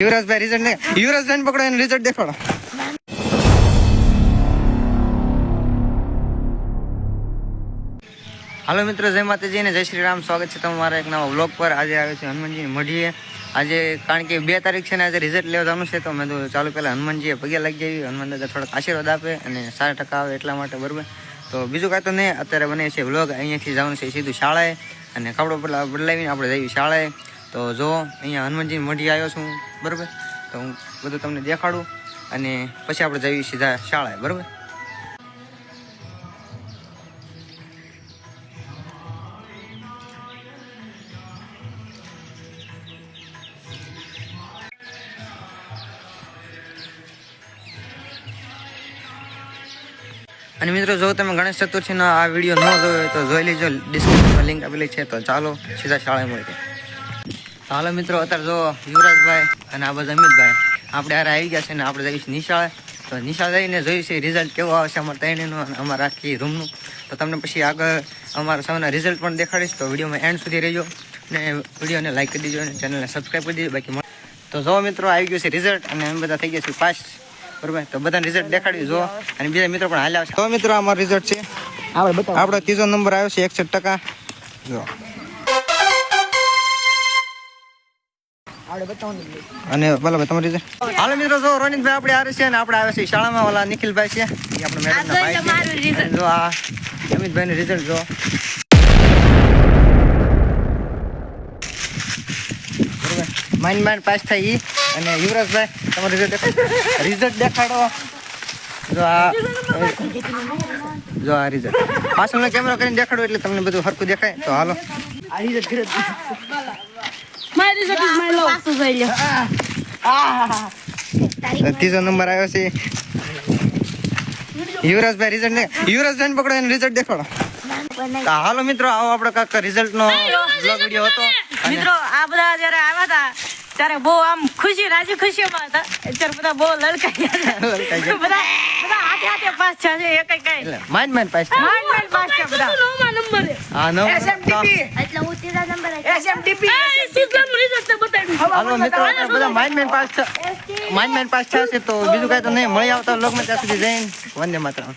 યુવરાજભાઈ result ને યુવરાજભાઈ પકડો, એનું રિઝલ્ટ દેખાડો. હાલો મિત્રો, જય માતાજી ને જય શ્રી રામ. સ્વાગત છે તમારા એક નવા વ્લોગ પર. આજે આવે છે હનુમાનજીની મઢીએ. આજે કારણ કે બે તારીખ છે ને આજે રિઝલ્ટ લેવા જવાનું છે, તો મેં તો ચાલુ પહેલાં હનુમાનજીએ પગે લાગી જઈએ હનુમાન દાદા થોડાક આશીર્વાદ આપે અને સારા ટકા આવે એટલા માટે બરાબર. તો બીજું કાંઈ તો નહીં, અત્યારે બને છે વ્લોગ અહીંયાથી જવાનું છે સીધું શાળાએ અને કપડો બદલા બદલાવીને આપણે જઈએ શાળાએ. તો જો, અહીંયા હનુમાનજી મઢી આવ્યો છું, બરાબર? તો હું બધું તમને દેખાડું અને પછી આપણે જઈએ સીધા શાળાએ, બરાબર? અને મિત્રો, જો તમે ગણેશ ચતુર્થીનો આ વીડિયો ન જોયો તો જોઈ લેજો ડિસ્ક્રિપ્શનમાં લિંક આપેલી છે, તો ચાલો સીધા શાળાએ મળીએ. હાલો મિત્રો અત્યારે જો યુવરાજભાઈ અને આ બધા અમિતભાઈ આપણે હારે આવી ગયા છે ને આપણે જઈશું નિશાળે. તો નિશાળ જઈને જોઈશું રિઝલ્ટ કેવો આવશે અમારા ત્રણેયનું અને અમારા આખી રૂમનું તો તમને પછી આગળ અમારા સૌના રિઝલ્ટ પણ દેખાડીશ. તો વિડીયોમાં એન્ડ સુધી રહેજો અને વિડીયોને લાઈક કરી દેજો અને ચેનલને સબસ્ક્રાઈબ કરી દેજો. બાકી તો જો મિત્રો આવી ગયું છે રિઝલ્ટ અને અમે બધા થઈ ગયા છીએ પાસ બરોબર? તો બધાને રિઝલ્ટ દેખાડી જો. અને બીજા મિત્રો પણ હાલ્યા છે તો મિત્રો અમારો રિઝલ્ટ છે. આપણો ત્રીજો નંબર આવ્યો છે એકસઠ ટકા. જો. અને ભલે ભાઈ તમારી રીતે? હાલો મિત્રો જો રોનિતભાઈ આપણે આવે છે અને આપણે આવે છે શાળામાં ઓલા નિખિલભાઈ છે. એ આપણે મેડમના ભાઈ છે. જો આ અમિતભાઈનું રિઝલ્ટ જો. બરોબર? માઇન્ડ માઇન્ડ પાસ થાય એ અને યુવરાજભાઈ તમારું રિઝલ્ટ રિઝલ્ટ દેખાડો. જો આ જો આ રિઝલ્ટ પાછળનો કેમેરો કરીને દેખાડો એટલે તમને બધું સરખું દેખાય. તો હાલો. આ રીતે પાછું જોઈ લ્યો ત્રીજો નંબર આવ્યો છે યુવરાજભાઈ રિઝલ્ટ ને યુવરાજભાઈ પકડો એને રિઝલ્ટ દેખાડો. હાલો મિત્રો આવો આપણે કાક રિઝલ્ટ નો બ્લોગ વિડિયો હતો. મિત્રો આ બધા જયારે આવ્યા હતા ત્યારે બહુ આમ ખુશી રાજી ખુશીમાં હતા. અત્યારે બધા બહુ લડકાઈ ગયા. બધા બધા હાથે હાથે પાસ છે એક કઈ mind mind pass. Mind mind pass છે. બધા હા નવ એસએમટીપી એટલે હું ત્રીજા નંબર SMTP. હાલો મિત્રો બધા mind man pass mind mind pass થશે તો બીજું કાંઈ તો નહીં. મળી આવતા લોકમાં ત્યાં સુધી જઈને. વંદે માતરમ.